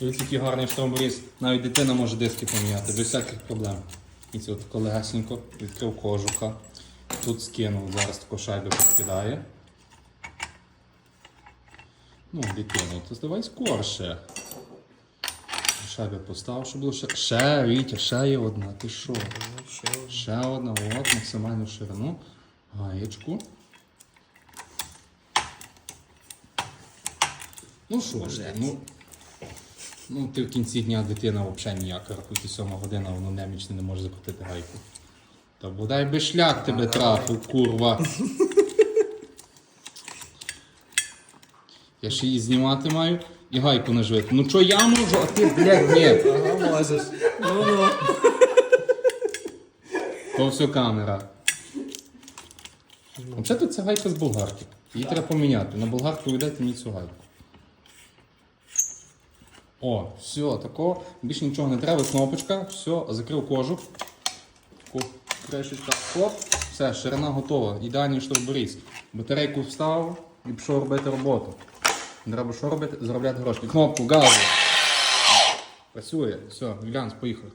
Дивіться, який гарний штормборіз. Навіть дитина може диски поміняти, без всяких проблем. І це от легесенько відкрив кожуха. Тут скинув, зараз таку шайбу підкидає. Ну, дитину, то давай скорше. Шайби постав, щоб було ще. Ще, Вітя, ще є одна. Ти що? Ще одна, от, максимальну ширину. Гаєчку. Ну що ж, ну. Ну, ти в кінці дня дитина взагалі ніяка, рахуйте сьома година, воно немічне не може закрутити гайку. Та бодай би шлях тебе трафив, курва. Я ще її знімати маю і гайку наживити. Ну чо я можу, а ти, блядь, ні. Ага, можеш. Ну ну. То все камера. Взагалі тут ця гайка з болгарки. Її треба поміняти. На болгарку віддайте мені цю гайку. О, все, тако. Більше нічого не треба, кнопочка, все, закрив кожух. Таку кришечка. хоп, все, ширина готова. Ідеальний штурборіз. Батарейку вставив і пішов робити роботу. Треба що робити? Заробляти гроші. Кнопку газу. Працює, все, глянь, поїхав.